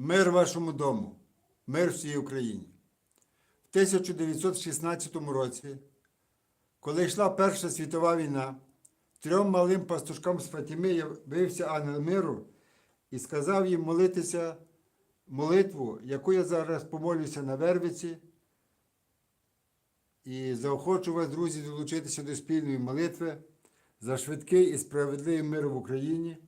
Мир вашому дому, мир всій Україні. В 1916 році, коли йшла Перша світова війна, трьом малим пастушкам з Фатіми явився ангел миру і сказав їм молитися молитву, яку я зараз помолюся на Вервиці. І заохочу вас, друзі, долучитися до спільної молитви за швидкий і справедливий мир в Україні,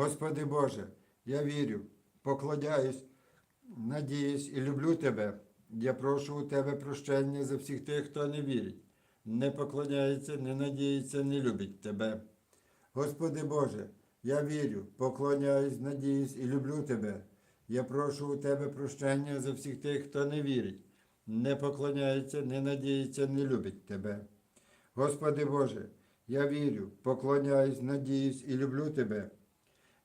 Господи Боже, я вірю, поклоняюсь, надіюсь і люблю Тебе. Я прошу у Тебе прощення за всіх тих, хто не вірить, не поклоняється, не надіється, не любить Тебе. Господи Боже, Я вірю, поклоняюсь, надіюсь і люблю тебе. Я прошу у тебе прощення за всіх тих, хто не вірить, не поклоняється, не надіється, не любить тебе. Господи Боже, я вірю, поклоняюсь, надіюсь і люблю тебе.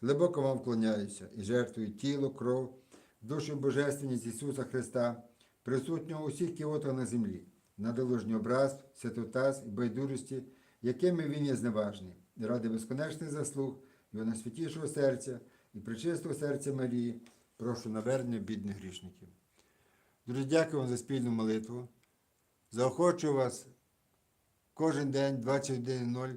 глибоко вам вклоняюся і жертвую тіло, кров, душу Божественність Ісуса Христа, присутнього у всіх кіотах на землі, на доложні образ, святотаз і байдужості, якими він є зневажний, і ради безконечних заслуг Його найсвятішого серця і причистого серця Марії, прошу навернення бідних грішників. Друзі, дякую вам за спільну молитву. Заохочую вас кожен день 21.00